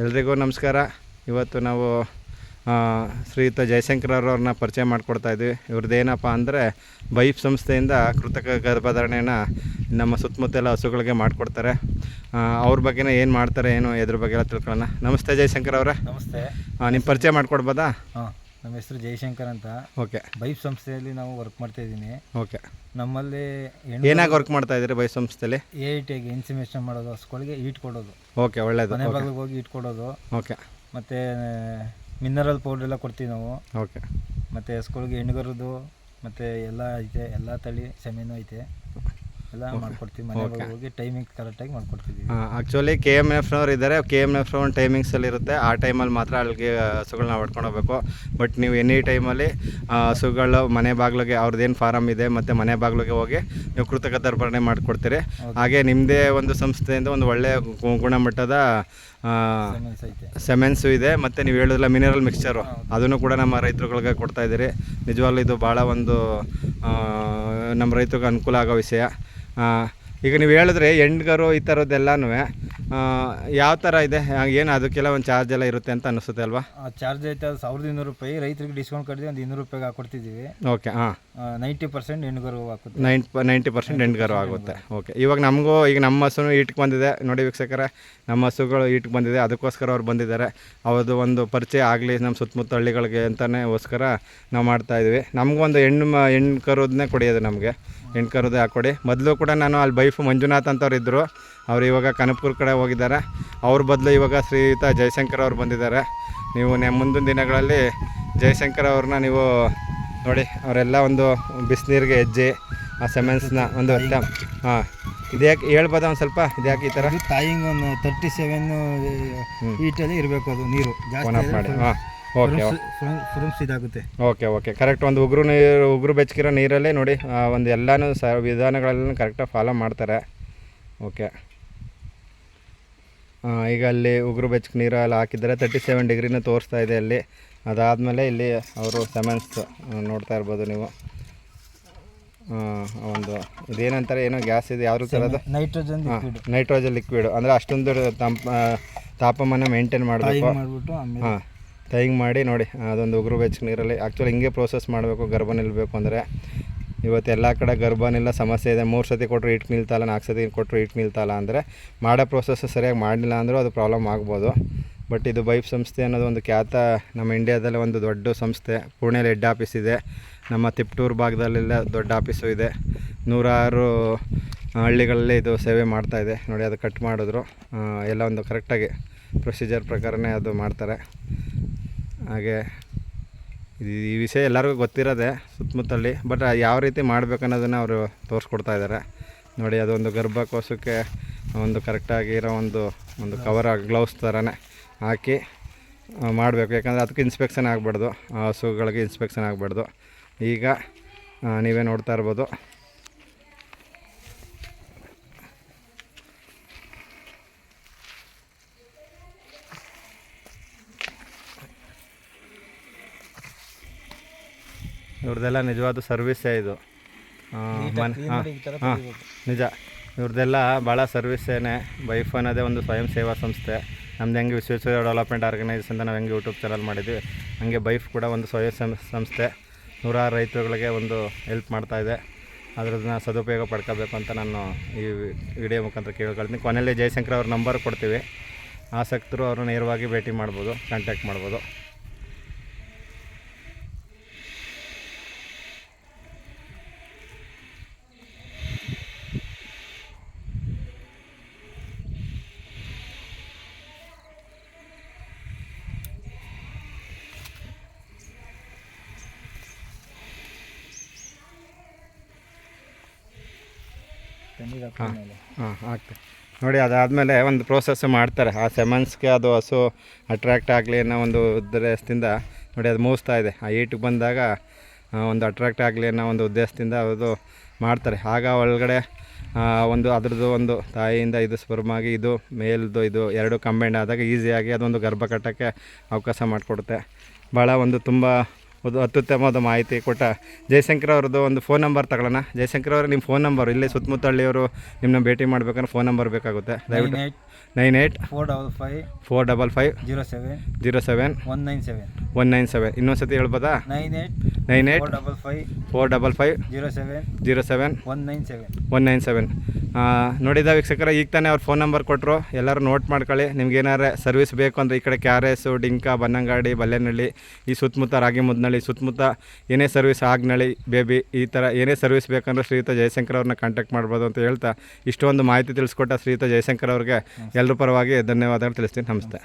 ಎಲ್ರಿಗೂ ನಮಸ್ಕಾರ. ಇವತ್ತು ನಾವು ಶ್ರೀಯುತ ಜಯಶಂಕರ್ ಅವ್ರನ್ನ ಪರಿಚಯ ಮಾಡಿಕೊಡ್ತಾ ಇದ್ದೀವಿ ಇವ್ರದ್ದು ಏನಪ್ಪ ಅಂದರೆ ಬೈಫ್ ಸಂಸ್ಥೆಯಿಂದ ಕೃತಕ ಗರ್ಭಧಾರಣೆನ ನಮ್ಮ ಸುತ್ತಮುತ್ತಲ ಹಸುಗಳಿಗೆ ಮಾಡಿಕೊಡ್ತಾರೆ. ಅವ್ರ ಬಗ್ಗೆನೇ ಏನು ಮಾಡ್ತಾರೆ ಏನು ಇದ್ರ ಬಗ್ಗೆ ಎಲ್ಲ ತಿಳ್ಕೊಳ್ಳೋಣ. ನಮಸ್ತೆ ಜಯಶಂಕರ್ ಅವರೇ. ನಮಸ್ತೆ. ನಿಮ್ಮ ಪರಿಚಯ ಮಾಡಿಕೊಡ್ಬೋದಾ? ಹಾಂ. ನಮ್ಮ ಹೆಸರು ಜಯಶಂಕರ್ ಅಂತ. ಓಕೆ. ಬೈಪ್ ಸಂಸ್ಥೆಯಲ್ಲಿ ನಾವು ವರ್ಕ್ ಮಾಡ್ತಾ ಇದ್ದೀನಿ. ಓಕೆ. ನಮ್ಮಲ್ಲಿ ಏನಾಗಿ ವರ್ಕ್ ಮಾಡ್ತಾ ಇದ್ದೀರಿ ಬೈಪ್ ಸಂಸ್ಥೆಯಲ್ಲಿ ಎ ಐ ಟಿಗೆ ಇನ್ಸಿಮೇಷನ್ ಮಾಡೋದು ಹಸುಗಳಿಗೆ ಈಟ್ ಕೊಡೋದು. ಓಕೆ ಒಳ್ಳೆಯದು ಮನೆ ಬಾಗಿಲಿಗೆ ಹೋಗಿ ಈಟ್ ಕೊಡೋದು. ಓಕೆ. ಮತ್ತು ಮಿನರಲ್ ಪೌಡರ್ ಎಲ್ಲ ಕೊಡ್ತೀವಿ ನಾವು. ಓಕೆ. ಮತ್ತು ಹಸುಗಳಿಗೆ ಹೆಣ್ಗರದು ಮತ್ತು ಎಲ್ಲ ಐತೆ ಎಲ್ಲ ತಳಿ ಸೆಮೆನು ಐತೆ. ಎಲ್ಲ ಮಾಡ್ಕೊಡ್ತೀವಿ. ಹೋಗಿ ಟೈಮಿಂಗ್ ಕರೆಕ್ಟಾಗಿ ಮಾಡ್ಕೊಡ್ತೀವಿ ಆ್ಯಕ್ಚುಲಿ ಕೆ ಎಂ ಎಫ್ನವ್ರು ಇದ್ದಾರೆ ಕೆ ಎಂ ಎಫ್ ಒಂದು ಟೈಮಿಂಗ್ಸಲ್ಲಿ ಇರುತ್ತೆ. ಆ ಟೈಮಲ್ಲಿ ಮಾತ್ರ ಅಲ್ಲಿಗೆ ಹಸುಗಳನ್ನ ಹೊಡ್ಕೊಂಡು ಹೋಗ್ಬೇಕು. ಬಟ್ ನೀವು ಎನಿ ಟೈಮಲ್ಲಿ ಹಸುಗಳು ಮನೆ ಬಾಗಿಲಿಗೆ ಅವ್ರದ್ದೇನು ಫಾರಮ್ ಇದೆ ಮತ್ತು ಮನೆ ಬಾಗಿಲಿಗೆ ಹೋಗಿ ನೀವು ಕೃತಕ ತರ್ಪಣೆ ಮಾಡಿಕೊಡ್ತೀರಿ ಹಾಗೆ ನಿಮ್ಮದೇ ಒಂದು ಸಂಸ್ಥೆಯಿಂದ ಒಂದು ಒಳ್ಳೆಯ ಗುಣಮಟ್ಟದ ಸೆಮೆನ್ಸ್ ಇದೆ. ಮತ್ತು ನೀವು ಹೇಳಿದ್ರಲ್ಲ ಮಿನರಲ್ ಮಿಕ್ಸ್ಚರು ಅದನ್ನು ಕೂಡ ನಮ್ಮ ರೈತರುಗಳಿಗೆ ಕೊಡ್ತಾ ಇದ್ದೀರಿ. ನಿಜವಾಗ್ಲೂ ಇದು ಭಾಳ ಒಂದು ನಮ್ಮ ರೈತರಿಗೆ ಅನುಕೂಲ ಆಗೋ ವಿಷಯ. ಈಗ ನೀವು ಹೇಳಿದ್ರೆ ಎಂಡ್ಗರು ಈ ಥರದ್ದೆಲ್ಲನೂ ಯಾವ ಥರ ಇದೆ? ಏನು ಅದಕ್ಕೆಲ್ಲ ಒಂದು ಚಾರ್ಜ್ ಎಲ್ಲ ಇರುತ್ತೆ ಅಂತ ಅನಿಸುತ್ತೆ ಅಲ್ವಾ? ಚಾರ್ಜ್ ಐತೆ ಅದು ಸಾವಿರದ ಇನ್ನೂರು ರೂಪಾಯಿ. ರೈತರಿಗೆ ಡಿಸ್ಕೌಂಟ್ ಕೊಡ್ತೀವಿ ಒಂದು ಇನ್ನೂರು ರೂಪಾಯಿಗೆ ಹಾಕೊಡ್ತಿದ್ದೀವಿ. ಓಕೆ ಹಾಂ. ನೈಂಟಿ ಪರ್ಸೆಂಟ್ ಹೆಣ್ಗರು ಹಾಕುತ್ತೆ. ನೈಂಟ್ ನೈಂಟಿ ಪರ್ಸೆಂಟ್ ಹೆಣ್ಗರು ಆಗುತ್ತೆ. ಓಕೆ ಇವಾಗ ನಮಗೂ ಈಗ ನಮ್ಮ ಹಸುನು ಈಟ್ಗೆ ಬಂದಿದೆ. ನೋಡಿ ವೀಕ್ಷಕರೇ ನಮ್ಮ ಹಸುಗಳು ಈಟ್ಗೆ ಬಂದಿದೆ. ಅದಕ್ಕೋಸ್ಕರ ಅವ್ರು ಬಂದಿದ್ದಾರೆ. ಅವ್ರದ್ದು ಒಂದು ಪರಿಚಯ ಆಗಲಿ ನಮ್ಮ ಸುತ್ತಮುತ್ತ ಹಳ್ಳಿಗಳಿಗೆ ಅಂತಲೇ ಗೋಸ್ಕರ ನಾವು ಮಾಡ್ತಾ ಇದ್ವಿ. ನಮಗೊಂದು ಹೆಣ್ಣು ಮ ಹೆಣ್ಣು ಕರೋದನ್ನೇ ಕೊಡಿಯೋದು ನಮಗೆ. ಹೆಣ್ಣು ಕರೋದೇ ಹಾಕ್ಕೊಡಿ ಮೊದಲು ಕೂಡ ನಾನು ಅಲ್ಲಿ ಬೈಫ್ ಮಂಜುನಾಥ್ ಅಂತವ್ರು ಇದ್ದರು ಅವ್ರು ಇವಾಗ ಕನಪುರ ಕಡೆ ಹೋಗಿದ್ದಾರೆ. ಅವ್ರ ಬದಲು ಇವಾಗ ಶ್ರೀಯುತ ಜಯಶಂಕರ್ ಅವರು ಬಂದಿದ್ದಾರೆ. ನೀವು ನೆ ಮುಂದಿನ ದಿನಗಳಲ್ಲಿ ಜಯಶಂಕರ್ ಅವ್ರನ್ನ ನೀವು ನೋಡಿ ಅವರೆಲ್ಲ ಒಂದು ಬಿಸಿನೀರಿಗೆ ಹೆಜ್ಜೆ ಆ ಸೆಮೆನ್ಸ್ನ ಒಂದು ಹಾಂ ಇದ್ಯಾಕೆ ಹೇಳ್ಬೋದ ಒಂದು ಸ್ವಲ್ಪ? ಇದ್ಯಾಕೆ ಈ ಥರ ತಾಯಿಂಗ್ ಒಂದು ತರ್ಟಿ ಸೆವೆನ್ ಈಟಲ್ಲಿ ಇರಬೇಕು ಅದು ನೀರು. ಜಾಸ್ತಿ ಮಾಡಿ. ಹಾಂ ಓಕೆ ಫ್ರೂಮ್ಸ್ ಇದಾಗುತ್ತೆ. Okay okay. ಕರೆಕ್ಟ್ ಒಂದು ಉಗುರು ನೀರು ಉಗುರು ಬೆಚ್ಚಗಿರೋ ನೀರಲ್ಲೇ ನೋಡಿ ಒಂದು ಎಲ್ಲನೂ ಸ ವಿಧಾನಗಳೆಲ್ಲ ಕರೆಕ್ಟಾಗಿ ಫಾಲೋ ಮಾಡ್ತಾರೆ. ಓಕೆ. ಈಗ ಅಲ್ಲಿ ಉಗುರು ಬೆಚ್ಚಗೆ ನೀರಲ್ಲಿ ಹಾಕಿದ್ದಾರೆ. ತರ್ಟಿ ಸೆವೆನ್ ಡಿಗ್ರಿನೂ ತೋರಿಸ್ತಾ ಇದೆ ಅಲ್ಲಿ. ಅದಾದಮೇಲೆ ಇಲ್ಲಿ ಅವರು ಸೆಮೆನ್ಸ್ ನೋಡ್ತಾ ಇರ್ಬೋದು ನೀವು. ಒಂದು ಇದೇನಂತಾರೆ ಏನೋ ಗ್ಯಾಸ್ ಇದೆ ಯಾವ ಥರದ ನೈಟ್ರೋಜನ್ ಹಾಂ ನೈಟ್ರೋಜನ್ ಲಿಕ್ವಿಡ್ ಅಂದರೆ ಅಷ್ಟೊಂದು ತಂಪ ತಾಪಮಾನ ಮೇಂಟೈನ್ ಮಾಡಬೇಕು. ಹಾಂ ಟೈಂಗ್ ಮಾಡಿ ನೋಡಿ ಅದೊಂದು ಉಗುರು ಬೆಚ್ಚಗೆ ನೀರಲ್ಲಿ. ಆ್ಯಕ್ಚುಲಿ ಹಿಂಗೆ ಪ್ರೋಸೆಸ್ ಮಾಡಬೇಕು ಗರ್ಭ ನಿಲ್ಲಬೇಕು ಅಂದರೆ. ಇವತ್ತು ಎಲ್ಲ ಕಡೆ ಗರ್ಭನೆಲ್ಲ, ಸಮಸ್ಯೆ ಇದೆ. ಮೂರು ಸತಿ ಕೊಟ್ಟರು ಇಟ್ಟು ನಿಲ್ತಲ್ಲ ನಾಲ್ಕು ಸತಿ ಕೊಟ್ಟರು ಇಟ್ಟು ನಿಲ್ತಲ್ಲ ಅಂದರೆ ಮಾಡೋ ಪ್ರೋಸೆಸ್ ಸರಿಯಾಗಿ ಮಾಡಲಿಲ್ಲ ಅಂದರೂ ಅದು ಪ್ರಾಬ್ಲಮ್ ಆಗ್ಬೋದು. ಬಟ್ ಇದು ಬೈಪ್ ಸಂಸ್ಥೆ ಅನ್ನೋದು ಒಂದು ಖ್ಯಾತ ನಮ್ಮ ಇಂಡಿಯಾದಲ್ಲೇ ಒಂದು ದೊಡ್ಡ ಸಂಸ್ಥೆ. ಪುಣೆಯಲ್ಲಿ ಹೆಡ್ ಆಫೀಸ್ ಇದೆ. ನಮ್ಮ ತಿಪ್ಟೂರು ಭಾಗದಲ್ಲೆಲ್ಲ ದೊಡ್ಡ ಆಫೀಸು ಇದೆ. ನೂರಾರು ಹಳ್ಳಿಗಳಲ್ಲಿ ಇದು ಸೇವೆ ಮಾಡ್ತಾ ಇದೆ. ನೋಡಿ, ಅದು ಕಟ್ ಮಾಡಿದ್ರು. ಎಲ್ಲ ಒಂದು ಕರೆಕ್ಟಾಗಿ ಪ್ರೊಸೀಜರ್ ಪ್ರಕಾರನೇ ಅದು ಮಾಡ್ತಾರೆ. ಹಾಗೆ ಇದು ಈ ವಿಷಯ ಎಲ್ಲರಿಗೂ ಗೊತ್ತಿರೋದೆ ಸುತ್ತಮುತ್ತಲ್ಲಿ ಬಟ್ ಯಾವ ರೀತಿ ಮಾಡಬೇಕನ್ನೋದನ್ನು ಅವರು ತೋರಿಸ್ಕೊಡ್ತಾ ಇದ್ದಾರೆ ನೋಡಿ ಅದೊಂದು ಗರ್ಭಕೋಶಕ್ಕೆ ಒಂದು ಕರೆಕ್ಟಾಗಿ ಇರೋ ಒಂದು ಒಂದು ಕವರ್ ಗ್ಲೌಸ್ ಥರನೇ ಹಾಕಿ ಮಾಡಬೇಕು. ಯಾಕಂದರೆ ಅದಕ್ಕೆ ಇನ್ಸ್ಪೆಕ್ಷನ್ ಆಗಬಾರ್ದು. ಹಸುಗಳಿಗೆ ಇನ್ಸ್ಪೆಕ್ಷನ್ ಆಗಬಾರ್ದು. ಈಗ ನೀವೇ ನೋಡ್ತಾ ಇರ್ಬೋದು. ಇವ್ರದ್ದೆಲ್ಲ ನಿಜವಾದ ಸರ್ವಿಸ್ಸೇ ಇದು. ಹಾಂ ನಿಜ. ಇವ್ರದ್ದೆಲ್ಲ ಭಾಳ ಸರ್ವಿಸ್ಸೇನೆ. ಬೈಫ್ ಅನ್ನೋದೇ ಒಂದು ಸ್ವಯಂ ಸೇವಾ ಸಂಸ್ಥೆ. ನಮ್ದು ಹೆಂಗೆ ವಿಶ್ವೇಶ್ವರ ಡೆವಲಪ್ಮೆಂಟ್ ಆರ್ಗನೈಸೇಷನ್ ಅಂತ ನಾವು ಹೆಂಗೆ ಯೂಟ್ಯೂಬ್ ಚಾನಲ್ ಮಾಡಿದ್ವಿ. ಹಂಗೆ ಬೈಫ್ ಕೂಡ ಒಂದು ಸ್ವಯಂ ಸಂಸ್ಥೆ. ನೂರಾರು ರೈತರುಗಳಿಗೆ ಒಂದು ಹೆಲ್ಪ್ ಮಾಡ್ತಾ ಇದೆ. ಅದರದನ್ನ ಸದುಪಯೋಗ ಪಡ್ಕೋಬೇಕು ಅಂತ ನಾನು ಈ ವಿಡಿಯೋ ಮುಖಾಂತರ ಕೇಳ್ಕೊಳ್ತೀನಿ. ಕೊನೆಯಲ್ಲಿ ಜಯಶಂಕರ್ ಅವ್ರ ನಂಬರ್ ಕೊಡ್ತೀವಿ. ಆಸಕ್ತರು ಅವರು ನೇರವಾಗಿ ಭೇಟಿ ಮಾಡ್ಬೋದು ಕಾಂಟ್ಯಾಕ್ಟ್ ಮಾಡ್ಬೋದು. ಹಾಕಿದ್ಮೇಲೆ ಹಾಂ ಆಗ್ತದೆ ನೋಡಿ ಅದಾದಮೇಲೆ ಒಂದು ಪ್ರೋಸೆಸ್ ಮಾಡ್ತಾರೆ. ಆ ಸೆಮನ್ಸ್ಗೆ ಅದು ಹಸು ಅಟ್ರ್ಯಾಕ್ಟ್ ಆಗಲಿ ಅನ್ನೋ ಒಂದು ಉದ್ದೇಶದಿಂದ ನೋಡಿ ಅದು ಮೂಸ್ತಾ ಇದೆ. ಆ ಈಟಿಗೆ ಬಂದಾಗ ಒಂದು ಅಟ್ರ್ಯಾಕ್ಟ್ ಆಗಲಿ ಅನ್ನೋ ಒಂದು ಉದ್ದೇಶದಿಂದ ಅದು ಮಾಡ್ತಾರೆ. ಆಗ ಒಳಗಡೆ ಒಂದು ಅದ್ರದ್ದು ಒಂದು ತಾಯಿಯಿಂದ ಇದು ಸ್ಪರ್ಮಾಗಿ ಇದು ಮೇಲ್ದು ಇದು ಎರಡು ಕಂಬೈಂಡ್ ಆದಾಗ ಈಸಿಯಾಗಿ ಅದೊಂದು ಗರ್ಭ ಕಟ್ಟೋಕ್ಕೆ ಅವಕಾಶ ಮಾಡಿಕೊಡುತ್ತೆ. ಭಾಳ ಒಂದು ತುಂಬ ಒಂದು ಅತ್ಯುತ್ತಮವಾದ ಮಾಹಿತಿ ಕೊಟ್ಟ ಜಯಶಂಕರ್ ಅವ್ರದ್ದು ಒಂದು ಫೋನ್ ನಂಬರ್ ತಗೊಳ್ಳೋಣ. ಜಯಶಂಕರ್ ಅವರು ನಿಮ್ಮ ಫೋನ್ ನಂಬರ್ ಇಲ್ಲೇ ಸುತ್ತಮುತ್ತ ಹಳ್ಳಿಯವರು ನಿಮ್ಮನ್ನ ಭೇಟಿ ಮಾಡಬೇಕಂದ್ರೆ ಫೋನ್ ನಂಬರ್ ಬೇಕಾಗುತ್ತೆ. ದಯವಿಟ್ಟು. Nine eight four double five four double five zero seven zero seven one nine seven one nine seven. ಇನ್ನೊಂದು ಸತಿ ಹೇಳ್ಬೋದಾ? Nine eight nine eight double five four double five zero seven zero seven one nine seven one nine seven ನೋಡಿದ ವೀಕ್ಷಕರ, ಈಗ ತಾನೇ ಅವ್ರ phone number ಕೊಟ್ಟರು ಎಲ್ಲರೂ ನೋಟ್ ಮಾಡ್ಕೊಳ್ಳಿ. ನಿಮ್ಗೆ ಏನಾರ ಸರ್ವಿಸ್ ಬೇಕು ಅಂದರೆ ಈ ಕಡೆ K R S Dinka Bannangadi Ballenahalli ಈ ಸುತ್ತಮುತ್ತ ರಾಗಿ ಮುದ್ನಳ್ಳಿ ಸುತ್ತಮುತ್ತ ಏನೇ ಸರ್ವಿಸ್ ಆಗ್ನಳ್ಳಿ ಬೇಬಿ ಈ ಥರ ಏನೇ ಸರ್ವಿಸ್ ಬೇಕಂದ್ರೆ ಶ್ರೀಯುತ ಜಯಶಂಕರ್ ಅವ್ರನ್ನ ಕಾಂಟ್ಯಾಕ್ಟ್ ಮಾಡ್ಬೋದು ಅಂತ ಹೇಳ್ತಾ ಇಷ್ಟೊಂದು ಮಾಹಿತಿ ತಿಳಿಸ್ಕೊಟ್ಟ ಶ್ರೀಯುತ ಜಯಶಂಕರ್ ಅವ್ರಿಗೆ ಎಲ್ಲರ ಪರವಾಗಿ ಧನ್ಯವಾದಗಳು ತಿಳಿಸ್ತೀನಿ. ನಮಸ್ತೆ.